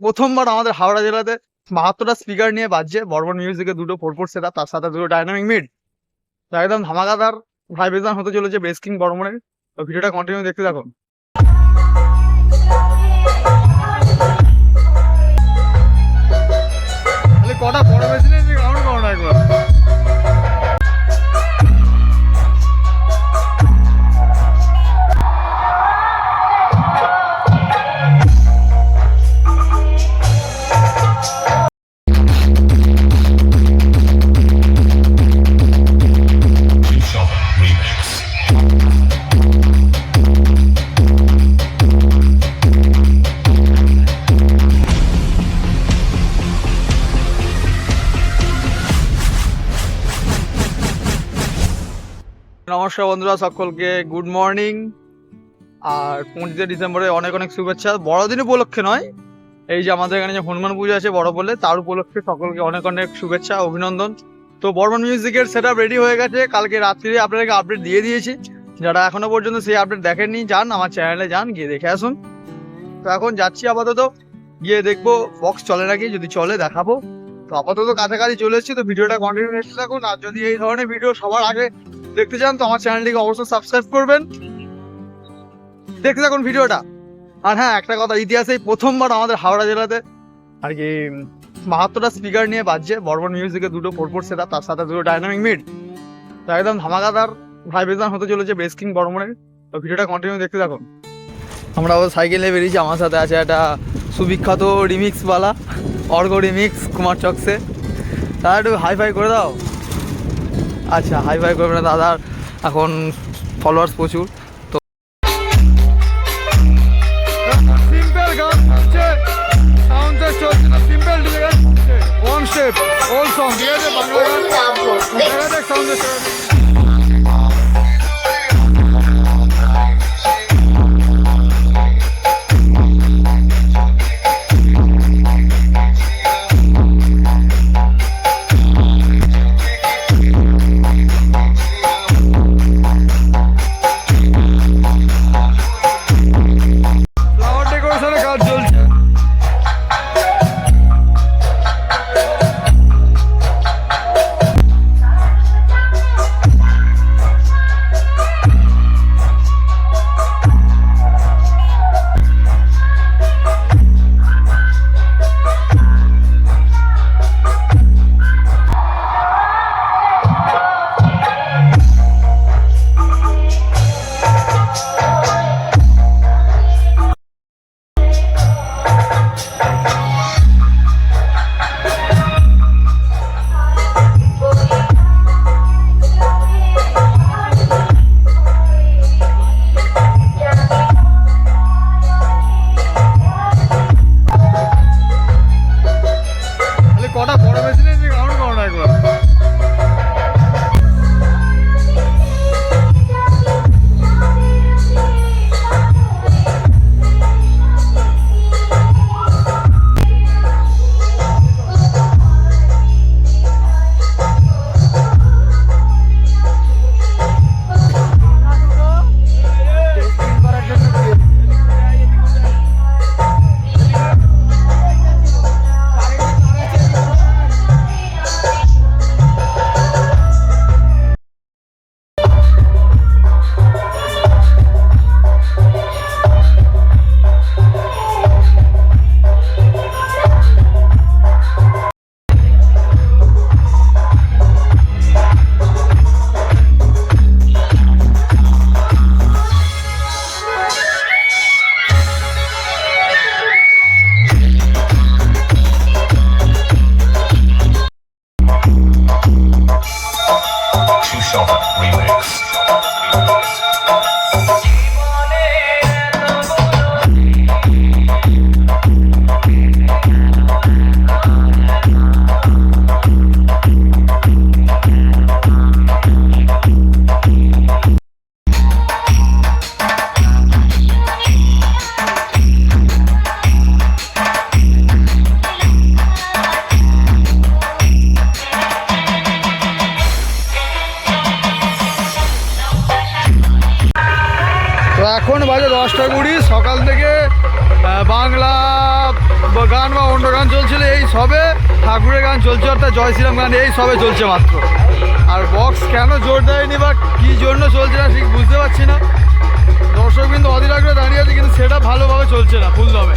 প্রথমবার আমাদের হাওড়া জেলাতে বাহাত্তরটা স্পিকার নিয়ে বাজছে বর্মন মিউজিকের দুটো ফোর ফোর সেটা তার সাথে দুটো ডাইনামিক মিড একদম ধামাকাদার ভাইব্রেশন হতে চলেছে বেস্কিং বর্মনের ভিডিওটা কন্টিনিউ দেখতে থাকুন। নমস্কার বন্ধুরা সকলকে গুড মর্নিং আর পঁচিশে ডিসেম্বরে অনেক অনেক শুভেচ্ছা। বড়দিন উপলক্ষে নয়, এই যে আমাদের এখানে যে হনুমান পুজো আছে বড় বলে, তার উপলক্ষে সকলকে অনেক অনেক শুভেচ্ছা, অভিনন্দন। তো বর্মন মিউজিকের সেট রেডি হয়ে গেছে। কালকে রাত্রিরে আপনাদেরকে আপডেট দিয়ে দিয়েছি। যারা এখনও পর্যন্ত সেই আপডেট দেখেননি, যান আমার চ্যানেলে যান, গিয়ে দেখে আসুন। তো এখন যাচ্ছি আপাতত। গিয়ে দেখব বক্স চলে নাকি, যদি চলে দেখাবো। তো আপাতত কাছাকাছি চলে এসেছি, তো ভিডিওটা কন্টিনিউ দেখতে থাকুন। আর যদি এই ধরনের ভিডিও সবার আগে দেখতে চান তো আমার চ্যানেলটিকে অবশ্যই সাবস্ক্রাইব করবেন। দেখতে থাকুন ভিডিওটা। আর হ্যাঁ একটা কথা ইতিহাসে প্রথমবার আমাদের হাওড়া জেলাতে আর কি বাহাত্তরটা স্পিকার নিয়ে বাজছে। বর্মন মিউজিকে দুটো ফোর ফোর সেটা তার সাথে দুটো ডাইনামিক মিড তো একদম ধামাকাদার ভাইব্রেশন হতে চলেছে বেস কিং বর্মনের তো ভিডিওটা কন্টিনিউ দেখতে থাকুন। আমরা আবার সাইকেল বেরিয়েছি। আমার সাথে আছে একটা সুবিখ্যাত রিমিক্সওয়ালা অর্গ রিমিক্স কুমার চকসে। তারা একটু হাই ফাই করে দাও। আচ্ছা হাই ফাই করবে না দাদার এখন ফলোয়ার্স প্রচুর তো ওয়ান স্টেপ সং ঠিক আছে বাংলা গান Shock Remix. এখন বাজে দশটা কুড়ি, সকাল থেকে বাংলা গান বা অন্য গান চলছিল এই সবে, ঠাকুরের গান চলছে, অর্থাৎ জয় শ্রীরাম গান, এই সবে চলছে মাত্র। আর বক্স কেন জোর দেয়নি বা কী জন্য চলছে না ঠিক বুঝতে পারছি না। দর্শক কিন্তু অধীর আগ্রহে দাঁড়িয়ে আছে, কিন্তু সেটা ভালোভাবে চলছে না ফুল দমে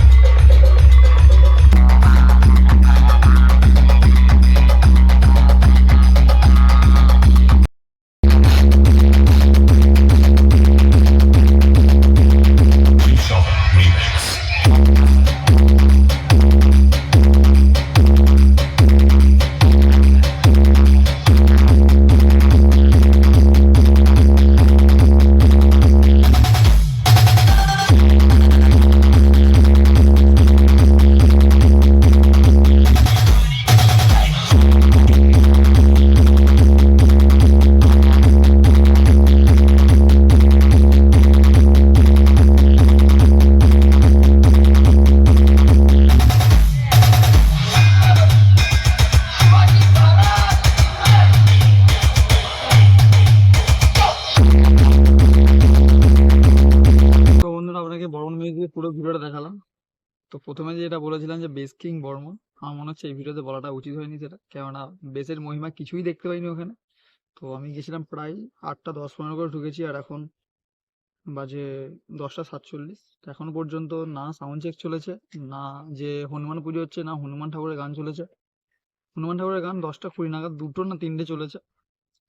পুরো ভিডিওটা দেখালাম। তো প্রথমে যেটা বলেছিলাম যে বেস কিং বর্মন আমার মনে হচ্ছে এই ভিডিওতে বলাটা উচিত হয়নি সেটা। কেননা বেসের মহিমা কিছুই দেখতে পাইনি ওখানে। তো আমি গেছিলাম প্রায় আটটা, দশ, পনেরো করে ঢুকেছি আর এখন বাজে দশটা সাতচল্লিশ। এখনও পর্যন্ত না সাউন্ড চেক চলেছে, না যে হনুমান পুজো হচ্ছে, না হনুমান ঠাকুরের গান চলেছে। হনুমান ঠাকুরের গান দশটা কুড়ি নাগাদ, দুটো না তিনটে চলেছে।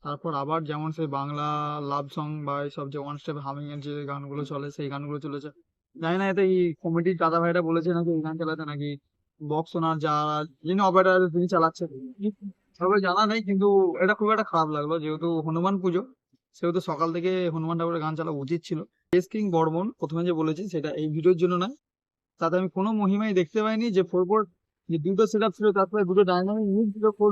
তারপর আবার যেমন সেই বাংলা লাভ সং বা এইসব যে ওয়ান স্টেপ হামিং এর যে গানগুলো চলে, সেই গানগুলো চলেছে। জানি না এই কমিটির দাদা ভাইরা বলেছে নাকি এই গান চালাতে নাকি বক্স ওনার যারা যিনি অপারেটার তিনি চালাচ্ছেন তবে জানা নেই, কিন্তু এটা খুব একটা খারাপ লাগল, যেহেতু হনুমান পুজো, সেহেতু সকাল থেকে হনুমান ঠাকুরের গান চালা উচিত ছিল। এস কিং বর্মন প্রথমে যে বলেছি, সেটা এই ভিডিওর জন্য নয়। তাতে আমি কোনো মহিমাই দেখতে পাইনি যে ফোর ফোর যে দুটো সেট আপ ছিল তারপরে দুটো ডাইনামিক মিউজ ছিল ফোর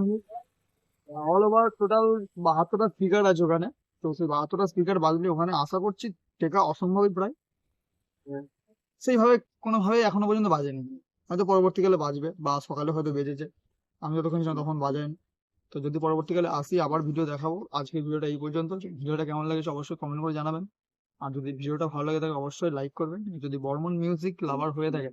অল ওভার টোটাল বাহাত্তরটা স্পিকার আছে ওখানে। তো সেই বাহাত্তরটা স্পিকার বাজলে ওখানে আশা করছি, টেকা অসম্ভবই প্রায়। সেইভাবে কোনোভাবে এখনও পর্যন্ত বাজেনি। হয়তো পরবর্তীকালে বাজবে বা সকালে হয়তো বেজেছে। আমি যতক্ষণ ছিলাম তখন বাজায়নি তো যদি পরবর্তীকালে আসি আবার ভিডিও দেখাবো। আজকের ভিডিওটা এই পর্যন্ত। ভিডিওটা কেমন লেগেছে অবশ্যই কমেন্ট করে জানাবেন। আর যদি ভিডিওটা ভালো লাগে থাকে অবশ্যই লাইক করবেন। যদি বর্মন মিউজিক লাভার হয়ে থাকে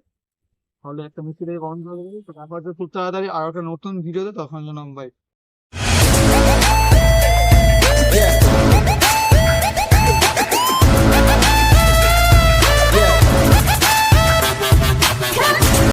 তাহলে একটা মিষ্টি থেকে কমেন্ট করে দেবে তো তারপর হচ্ছে খুব তাড়াতাড়ি আর একটা নতুন ভিডিওতে তখন জন্য বাই। Yeah.